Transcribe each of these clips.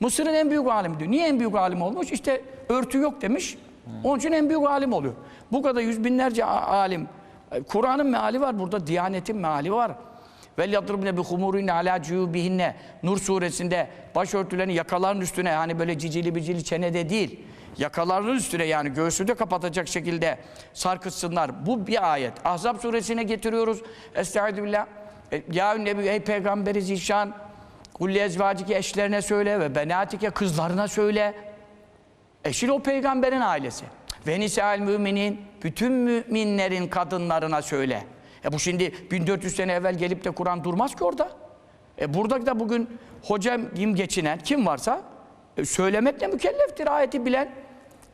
Mısır'ın en büyük alimi diyor. Niye en büyük alim olmuş? İşte örtü yok demiş. Onun için en büyük alim oluyor. Bu kadar yüz binlerce alim. Kur'an'ın meali var burada. Diyanetin meali var. Vel yadribne bi humurine ala cuyubihinne. Nur suresinde başörtülerini yakaların üstüne yani böyle cicili bicili çenede değil. Yakalarının üstüne yani göğsü de kapatacak şekilde sarkıtsınlar. Bu bir ayet. Ahzab suresine getiriyoruz. Estaizu billah. E, Ya Nebi ey peygamberi zişan Kulli ezvacike eşlerine söyle ve benatike kızlarına söyle. Eşin o peygamberin ailesi. Ve nisa'el müminin bütün müminlerin kadınlarına söyle. E bu şimdi 1400 sene evvel gelip de Kur'an durmaz ki orada. E burada da bugün hocam kim geçinen kim varsa e, söylemekle mükelleftir ayeti bilen.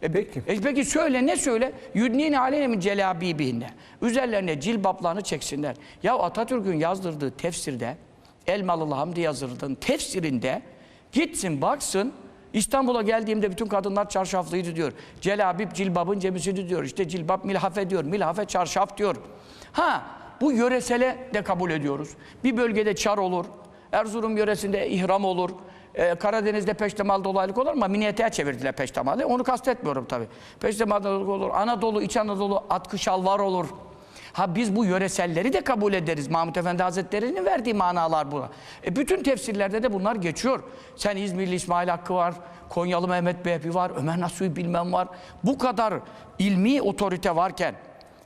E, Peki. E peki söyle ne söyle? Yudnine aleyne min celabibihinne. Üzerlerine cilbaplarını çeksinler. Ya Atatürk'ün yazdırdığı tefsirde Elmalılı Hamdi yazırdığın tefsirinde gitsin baksın İstanbul'a geldiğimde bütün kadınlar çarşaflıydı diyor. Celabib cilbabın cebisiydi diyor. İşte cilbab milhafe diyor. Milhafe çarşaf diyor. Ha bu yöresele de kabul ediyoruz. Bir bölgede çar olur. Erzurum yöresinde ihram olur. Ee, Karadeniz'de peştemal dolaylık olur ama miniyete çevirdiler peştemalı. Onu kastetmiyorum tabii. Peştemal dolaylık olur. Anadolu, İç Anadolu atkı şalvar olur. Ha biz bu yöreselleri de kabul ederiz. Mahmut Efendi Hazretleri'nin verdiği manalar bu. E bütün tefsirlerde de bunlar geçiyor. Sen İzmirli İsmail Hakkı var, Konyalı Mehmet Behbi var, Ömer Nasuhi bilmem var. Bu kadar ilmi otorite varken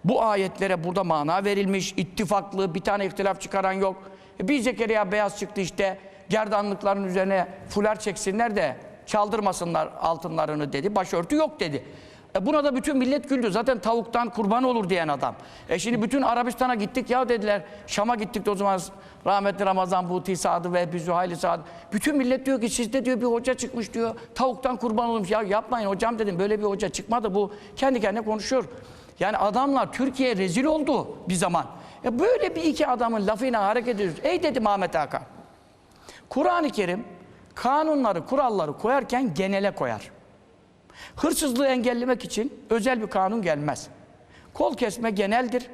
bu ayetlere burada mana verilmiş, ittifaklı, bir tane ihtilaf çıkaran yok. E bir Zekeriya beyaz çıktı işte, gerdanlıkların üzerine fular çeksinler de çaldırmasınlar altınlarını dedi. Başörtü yok dedi. E buna da bütün millet güldü. Zaten tavuktan kurban olur diyen adam. E şimdi bütün Arabistan'a gittik ya dediler. Şam'a gittik de o zaman rahmetli Ramazan Buti Sadı ve Ebi Zühayli Sadı. Bütün millet diyor ki sizde diyor bir hoca çıkmış diyor. Tavuktan kurban olmuş. Ya yapmayın hocam dedim böyle bir hoca çıkmadı. Bu kendi kendine konuşuyor. Yani adamlar Türkiye rezil oldu bir zaman. E böyle bir iki adamın lafıyla hareket ediyoruz. Ey dedi Mehmet Hakan. Kur'an-ı Kerim kanunları, kuralları koyarken genele koyar. Hırsızlığı engellemek için özel bir kanun gelmez. Kol kesme geneldir.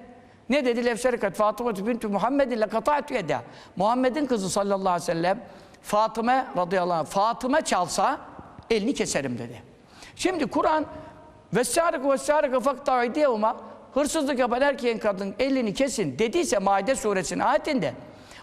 Ne dedi? Lefşerikat Fatıma bintü Muhammedin le kata'tu yeda. Muhammed'in kızı sallallahu aleyhi ve sellem Fatıma radıyallahu anh Fatıma çalsa elini keserim dedi. Şimdi Kur'an ve sârıkı ve sârıkı faktâ idiyevuma hırsızlık yapan erkeğin kadın elini kesin dediyse Maide suresinin ayetinde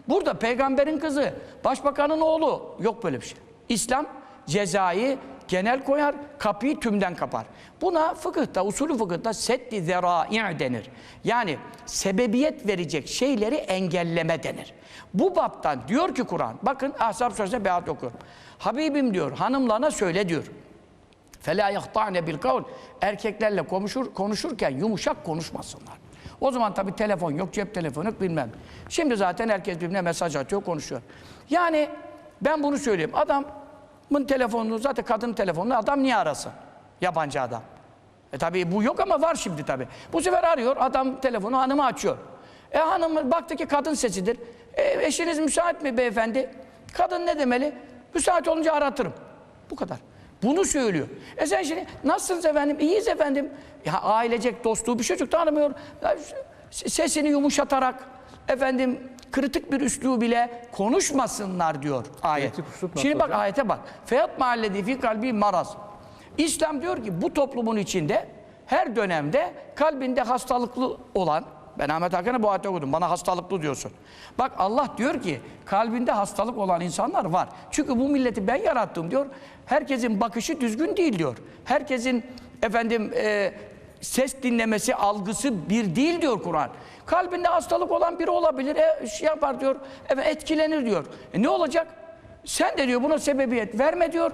burada peygamberin kızı, başbakanın oğlu yok böyle bir şey. İslam cezayı genel koyar, kapıyı tümden kapar. Buna fıkıhta, usulü fıkıhta seddi zera'i denir. Yani sebebiyet verecek şeyleri engelleme denir. Bu baptan diyor ki Kur'an, bakın Ahzab Suresinde beat okuyorum. Habibim diyor, hanımlarına söyle diyor. فَلَا يَخْطَعْنَ بِالْقَوْلِ Erkeklerle konuşur, konuşurken yumuşak konuşmasınlar. O zaman tabii telefon yok, cep telefonu yok bilmem. Şimdi zaten herkes birbirine mesaj atıyor, konuşuyor. Yani ben bunu söyleyeyim. Adamın telefonunu, zaten kadın telefonunu adam niye arasın? Yabancı adam. E tabii bu yok ama var şimdi tabii. Bu sefer arıyor, adam telefonu hanımı açıyor. E hanım baktı ki kadın sesidir. E, eşiniz müsait mi beyefendi? Kadın ne demeli? Müsait olunca aratırım. Bu kadar. Bunu söylüyor. E sen şimdi nasılsınız efendim? İyiyiz efendim. Ya ailecek dostluğu bir çocuk tanımıyor. Ya, sesini yumuşatarak efendim kritik bir üslubu bile konuşmasınlar diyor ayet. Şimdi bak hocam? ayete bak. Feyat mahalledi fi kalbi maraz. İslam diyor ki bu toplumun içinde her dönemde kalbinde hastalıklı olan ben Ahmet Hakan'a bu ayeti okudum. Bana hastalıklı diyorsun. Bak Allah diyor ki kalbinde hastalık olan insanlar var. Çünkü bu milleti ben yarattım diyor. Herkesin bakışı düzgün değil diyor. Herkesin efendim e, ses dinlemesi, algısı bir değil diyor Kur'an. Kalbinde hastalık olan biri olabilir. E, şey yapar diyor. Efendim, etkilenir diyor. E, ne olacak? Sen de diyor buna sebebiyet verme diyor.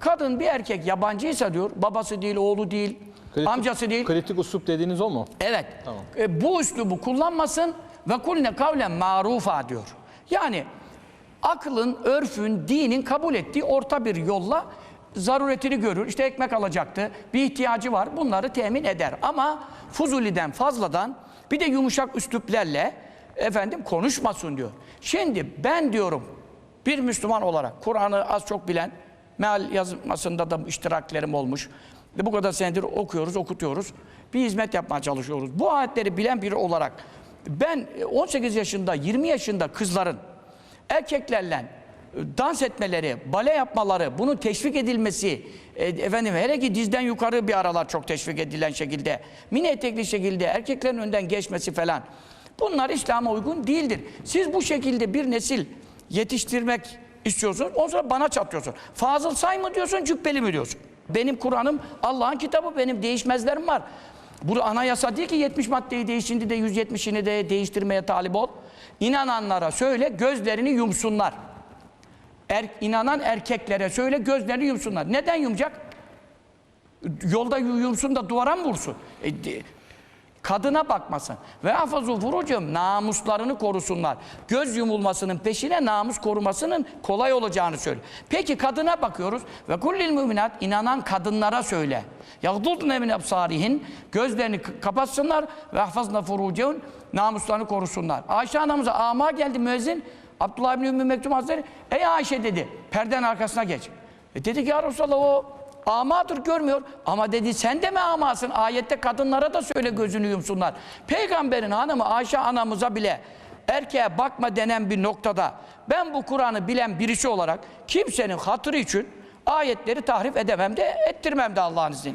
Kadın bir erkek yabancıysa diyor, babası değil, oğlu değil, Kritik- amcası değil. Kritik usup dediğiniz o mu? Evet. Tamam. E, bu üslubu kullanmasın ve kulne kavlen marufa diyor. Yani aklın, örfün, dinin kabul ettiği orta bir yolla zaruretini görür. İşte ekmek alacaktı, bir ihtiyacı var. Bunları temin eder. Ama fuzuliden fazladan bir de yumuşak üsluplerle efendim konuşmasın diyor. Şimdi ben diyorum bir Müslüman olarak Kur'an'ı az çok bilen meal yazmasında da iştiraklerim olmuş. Bu kadar senedir okuyoruz, okutuyoruz. Bir hizmet yapmaya çalışıyoruz. Bu ayetleri bilen biri olarak ben 18 yaşında, 20 yaşında kızların erkeklerle dans etmeleri, bale yapmaları, bunun teşvik edilmesi, e, efendim hele ki dizden yukarı bir aralar çok teşvik edilen şekilde, mini etekli şekilde erkeklerin önden geçmesi falan. Bunlar İslam'a uygun değildir. Siz bu şekilde bir nesil yetiştirmek istiyorsunuz, ondan sonra bana çatıyorsun. Fazıl say mı diyorsun, cübbeli mi diyorsun? Benim Kur'an'ım Allah'ın kitabı, benim değişmezlerim var. Bu anayasa değil ki 70 maddeyi değiş, şimdi de 170'ini de değiştirmeye talip ol. İnananlara söyle, gözlerini yumsunlar. Er, inanan erkeklere söyle, gözlerini yumsunlar. Neden yumacak? Yolda yumsun da duvara mı vursun? E, de- kadına bakmasın. Ve afazu furucum namuslarını korusunlar. Göz yumulmasının peşine namus korumasının kolay olacağını söyle. Peki kadına bakıyoruz. Ve kullil müminat inanan kadınlara söyle. Yagdudne min absarihin gözlerini kapatsınlar ve hafazna furucun namuslarını korusunlar. Ayşe anamıza ama geldi müezzin. Abdullah bin Ümmü Mektum Hazretleri ey Ayşe dedi perdenin arkasına geç. E dedi ki ya Resulallah o amadır görmüyor. Ama dedi sen de mi amasın? Ayette kadınlara da söyle gözünü yumsunlar. Peygamberin hanımı Ayşe anamıza bile erkeğe bakma denen bir noktada ben bu Kur'an'ı bilen birisi olarak kimsenin hatırı için ayetleri tahrif edemem de ettirmem de Allah'ın izniyle.